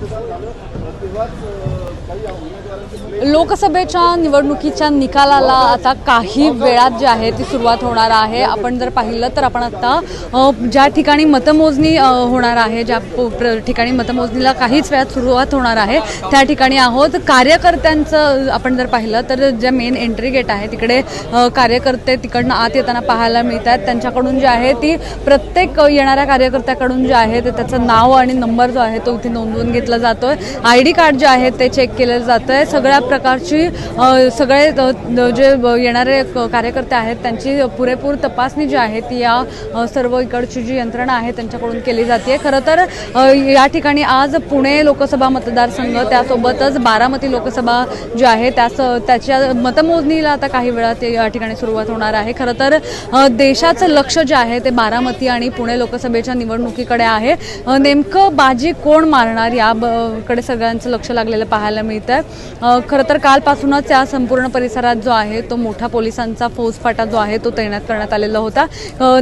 C'est ça, oui, oui, oui. लोकसभेच्या निवडणुकीच्या निकालाला आता काही वेळात जे आहे ती सुरुवात होणार आहे. आपण जर पाहिलं तर आपण आता ज्या ठिकाणी मतमोजणी होणार आहे ज्या प्र- ठिकाणी मतमोजणीला काहीच वेळात सुरुवात होणार आहे त्या ठिकाणी आहोत कार्यकर्त्यांचं आपण जर पाहिलं तर जे मेन एंट्री गेट आहे तिकडे कार्यकर्ते तिकडनं आत येताना पाहायला मिळतात त्यांच्याकडून जे आहे ती प्रत्येक येणाऱ्या कार्यकर्त्याकडून जे आहे ते त्याचं नाव आणि नंबर जो आहे तो इथे नोंदवून घेतला जातोय. आय डी कार्ड जे आहे ते चेक केलं जातं आहे सगळ्या प्रकारची सगळे जे येणारे क- कार्यकर्ते आहेत त्यांची पुरेपूर तपासणी जी आहे ती या सर्व इकडची जी यंत्रणा आहे त्यांच्याकडून केली जाते खरं तर या ठिकाणी आज पुणे लोकसभा मतदारसंघ त्यासोबतच बारामती लोकसभा जी आहे त्यास त्याच्या मतमोजणीला आता काही वेळात या ठिकाणी सुरुवात होणार आहे. खरं तर देशाचं लक्ष जे आहे ते बारामती आणि पुणे लोकसभेच्या निवडणुकीकडे आहे. नेमकं बाजी कोण मारणार या ब- कडे सगळ्यांचं लक्ष लागलेलं पाहायला मिळत आहे. खरं तर कालपासूनच या संपूर्ण परिसरात जो आहे तो मोठा पोलिसांचा फौजफाटा जो आहे तो तैनात करण्यात आलेला होता.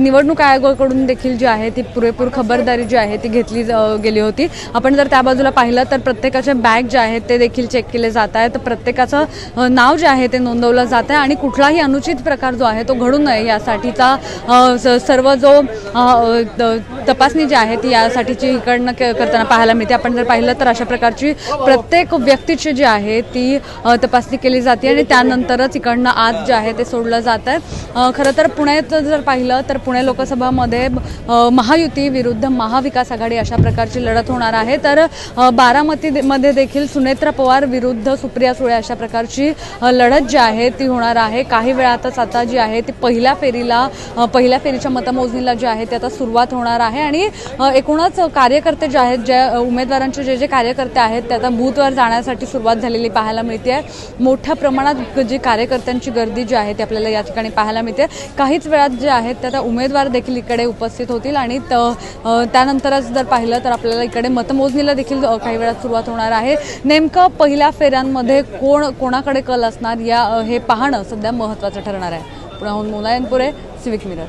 निवडणूक आयोगाकडून देखील जी आहे ती पुरेपूर खबरदारी जी आहे ती घेतली गेली होती. आपण जर त्या बाजूला पाहिलं तर प्रत्येकाचे बॅग जे आहेत ते देखील चेक केले जात आहेत. प्रत्येकाचं नाव जे आहे ते नोंदवलं जात आहे आणि कुठलाही अनुचित प्रकार जो आहे तो घडू नये यासाठीचा सर्व जो तपासणी जी आहे ती यासाठीची इकडनं करताना पाहायला मिळते. आपण जर पाहिलं तर अशा प्रकारची प्रत्येक व्यक्ती व्यक्तीची जी आहे ती तपासणी केली जाते आणि त्यानंतरच इकडनं आत जे आहे ते सोडलं जात आहे. खरं तर पुण्यात जर पाहिलं तर पुणे लोकसभामध्ये महायुती विरुद्ध महाविकास आघाडी अशा प्रकारची लढत होणार आहे. तर बारामतीमध्ये देखील सुनेत्रा पवार विरुद्ध सुप्रिया सुळे अशा प्रकारची लढत जी आहे ती होणार आहे. काही वेळातच आता जी आहे ती पहिल्या फेरीला पहिल्या फेरीच्या मतमोजणीला जी आहे ती आता सुरुवात होणार आहे. आणि एकूणच कार्यकर्ते जे आहेत ज्या उमेदवारांचे जे जे कार्यकर्ते आहेत ते आता बूथवर जाण्यासाठी सुरुवात झालेली पाहायला मिळते. आहे मोठ्या प्रमाणात जी कार्यकर्त्यांची गर्दी जी आहे ती आपल्याला या ठिकाणी पाहायला मिळते. काहीच वेळात जे आहेत त्या उमेदवार देखील इकडे उपस्थित होतील आणि त- त्यानंतरच जर पाहिलं तर आपल्याला इकडे मतमोजणीला देखील काही वेळात सुरुवात होणार आहे. नेमकं पहिल्या फेऱ्यांमध्ये कोण कोणाकडे कल असणार या हे पाहणं सध्या महत्त्वाचं ठरणार आहे. पुण्याहून मुलायनपुरे सिविक मिरर